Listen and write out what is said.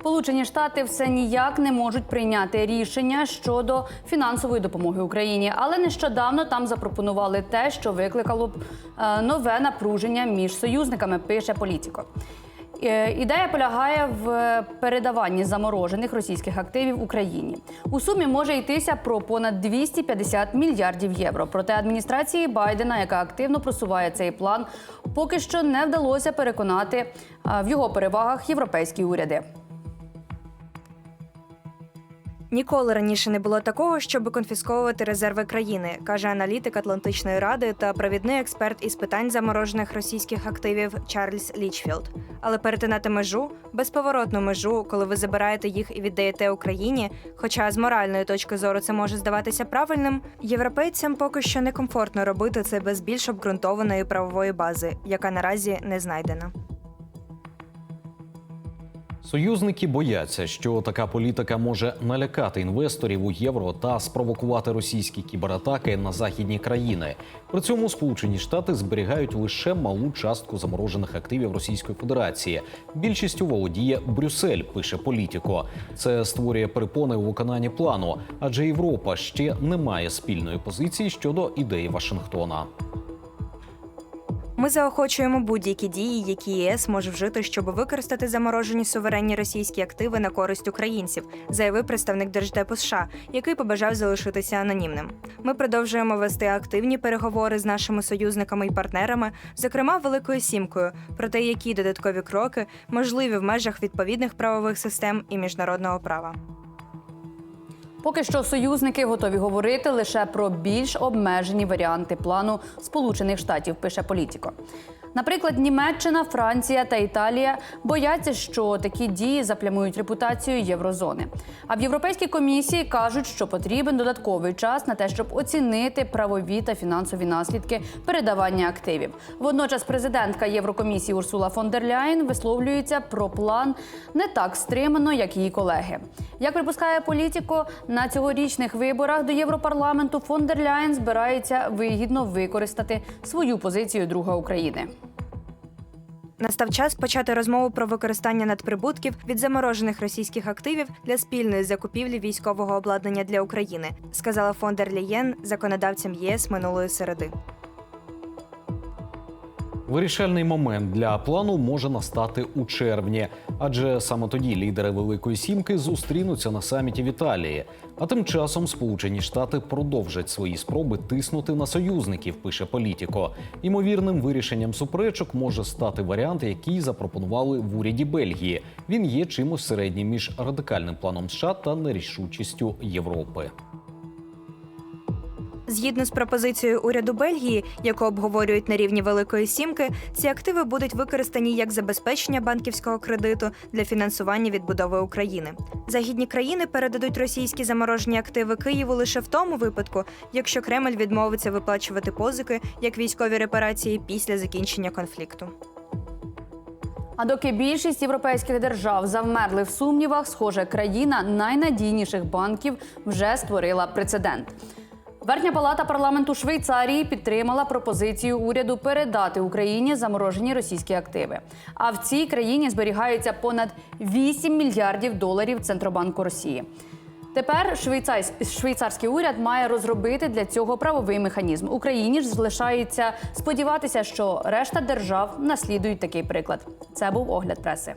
Сполучені Штати все ніяк не можуть прийняти рішення щодо фінансової допомоги Україні, але нещодавно там запропонували те, що викликало б е, нове напруження між союзниками. Пише політико. Е, Ідея полягає в передаванні заморожених російських активів Україні. У сумі може йтися про понад 250 мільярдів євро. Проте адміністрації Байдена, яка активно просуває цей план, поки що не вдалося переконати в його перевагах європейські уряди. Ніколи раніше не було такого, щоб конфісковувати резерви країни, каже аналітик Атлантичної ради та провідний експерт із питань заморожених російських активів Чарльз Лічфілд. Але перетинати межу, безповоротну межу, коли ви забираєте їх і віддаєте Україні, хоча з моральної точки зору це може здаватися правильним, європейцям поки що некомфортно робити це без більш обґрунтованої правової бази, яка наразі не знайдена. Союзники бояться, що така політика може налякати інвесторів у євро та спровокувати російські кібератаки на західні країни. При цьому Сполучені Штати зберігають лише малу частку заморожених активів Російської Федерації. Більшістю володіє Брюссель, пише політико. Це створює перепони у виконанні плану, адже Європа ще не має спільної позиції щодо ідеї Вашингтона. Ми заохочуємо будь-які дії, які ЄС може вжити, щоб використати заморожені суверенні російські активи на користь українців, заявив представник Держдепу США, який побажав залишитися анонімним. Ми продовжуємо вести активні переговори з нашими союзниками і партнерами, зокрема Великою Сімкою, про те, які додаткові кроки можливі в межах відповідних правових систем і міжнародного права. Поки що союзники готові говорити лише про більш обмежені варіанти плану Сполучених Штатів, пише політико. Наприклад, Німеччина, Франція та Італія бояться, що такі дії заплямують репутацію єврозони. А в Європейській комісії кажуть, що потрібен додатковий час на те, щоб оцінити правові та фінансові наслідки передавання активів. Водночас, президентка Єврокомісії Урсула фон дер Ляєн висловлюється про план не так стримано, як її колеги. Як припускає політико, на цьогорічних виборах до Європарламенту фон дер Ляєн збирається вигідно використати свою позицію друга України. Настав час почати розмову про використання надприбутків від заморожених російських активів для спільної закупівлі військового обладнання для України, сказала фон дер Лєєн законодавцям ЄС минулої середи. Вирішальний момент для плану може настати у червні, адже саме тоді лідери Великої Сімки зустрінуться на саміті в Італії. А тим часом Сполучені Штати продовжать свої спроби тиснути на союзників. Пише політико. Імовірним вирішенням суперечок може стати варіант, який запропонували в уряді Бельгії. Він є чимось середнім між радикальним планом США та нерішучістю Європи. Згідно з пропозицією уряду Бельгії, яку обговорюють на рівні Великої Сімки, ці активи будуть використані як забезпечення банківського кредиту для фінансування відбудови України. Західні країни передадуть російські заморожені активи Києву лише в тому випадку, якщо Кремль відмовиться виплачувати позики як військові репарації після закінчення конфлікту. А доки більшість європейських держав завмерли в сумнівах, схоже, країна найнадійніших банків вже створила прецедент. Верхня палата парламенту Швейцарії підтримала пропозицію уряду передати Україні заморожені російські активи. А в цій країні зберігається понад 8 мільярдів доларів Центробанку Росії. Тепер швейцарсь- швейцарський уряд має розробити для цього правовий механізм. Україні ж залишається сподіватися, що решта держав наслідують такий приклад. Це був огляд преси.